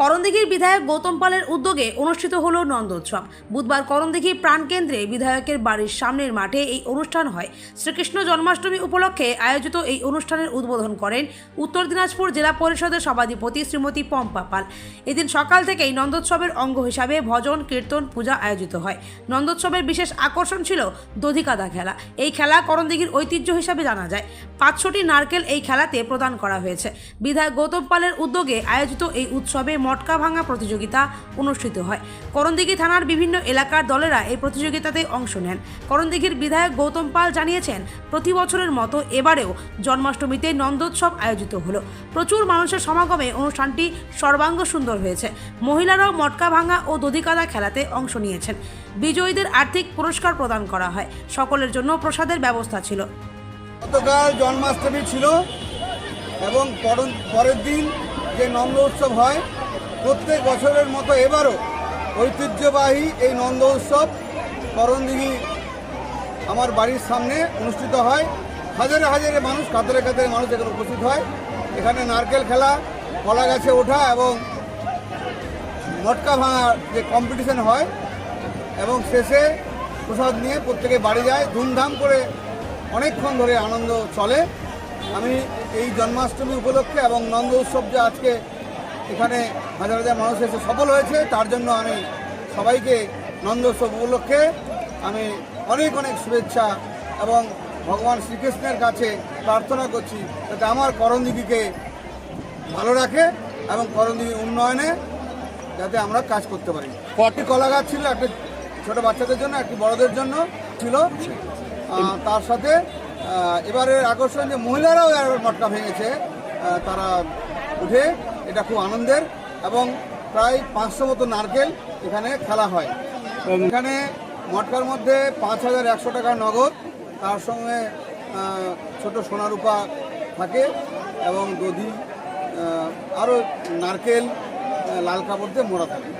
করণদিঘির বিধায়ক গৌতম পালের উদ্যোগে অনুষ্ঠিত হলো নন্দোৎসব। বুধবার করণদিঘি প্রাণকেন্দ্রে বিধায়কের বাড়ির সামনের মাঠে এই অনুষ্ঠান হয়। শ্রীকৃষ্ণ জন্মাষ্টমী উপলক্ষে আয়োজিত এই অনুষ্ঠানের উদ্বোধন করেন উত্তর দিনাজপুর জেলা পরিষদের সভাধিপতি শ্রীমতী পম্পা পাল। এদিন সকাল থেকেই নন্দোৎসবের অঙ্গ হিসাবে ভজন, কীর্তন, পূজা আয়োজিত হয়। নন্দোৎসবের বিশেষ আকর্ষণ ছিল দধিকাদা খেলা। এই খেলা করণদিঘির ঐতিহ্য হিসাবে জানা যায়। পাঁচশোটি নারকেল এই খেলাতে প্রদান করা হয়েছে। বিধায়ক গৌতম পালের উদ্যোগে আয়োজিত এই উৎসবে মটকা ভাঙা প্রতিযোগিতা অনুষ্ঠিত হয়। করণদিঘি থানার বিভিন্ন এলাকার দলেরা এই প্রতিযোগিতাতে অংশ নেন। করণদিঘির বিধায়ক গৌতম পাল জানিয়েছেন, প্রতি বছরের মতো এবারেও জন্মাষ্টমীতে নন্দোৎসব আয়োজিত হলো। প্রচুর মানুষের সমাগমে অনুষ্ঠানটি সর্বাঙ্গ সুন্দর হয়েছে। মহিলারাও মটকা ভাঙা ও দধিকাদা খেলাতে অংশ নিয়েছেন। বিজয়ীদের আর্থিক পুরস্কার প্রদান করা হয়। সকলের জন্য প্রসাদের ব্যবস্থা ছিল। গতকাল জন্মাষ্টমী ছিল এবং পর- পরের দিন যে নন্দ উৎসব হয় প্রত্যেক বছরের মতো এবারও ঐতিহ্যবাহী এই নন্দ উৎসব করণদিঘি আমার বাড়ির সামনে অনুষ্ঠিত হয়। হাজারে হাজারে মানুষ কাতারে কাতারে মানুষ এখানে উপস্থিত হয়। এখানে নারকেল খেলা, কলা গাছে ওঠা এবং মটকা ভাঙার যে কম্পিটিশন হয় এবং শেষে প্রসাদ নিয়ে প্রত্যেকে বাড়ি যায়। ধুমধাম করে অনেকক্ষণ ধরে আনন্দ চলে। আমি এই জন্মাষ্টমী উপলক্ষে এবং নন্দ উৎসব যে আজকে এখানে হাজার হাজার মানুষ এসে সফল হয়েছে। তার জন্য আমি সবাইকে নন্দ উৎসব উপলক্ষে আমি অনেক অনেক শুভেচ্ছা এবং ভগবান শ্রীকৃষ্ণের কাছে প্রার্থনা করছি যাতে আমার করণদিঘিকে ভালো রাখে এবং করণদিঘি উন্নয়নে যাতে আমরা কাজ করতে পারি। কটি কলা গাছ ছিল, একটা ছোট বাচ্চাদের জন্য, একটি বড়দের জন্য ছিল। তার সাথে এবারের আকর্ষণ যে মহিলারাও মটকা ভেঙেছে। তারা উঠে এটা খুব আনন্দের এবং প্রায় পাঁচশো মতো নারকেল এখানে খেলা হয়। এখানে মটকার মধ্যে পাঁচ হাজার একশো টাকা নগদ, তার সঙ্গে ছোটো ছোট সোনা রূপা থাকে এবং দধি আরও নারকেল, লাল কাপড় দিয়ে মোড়া থাকে।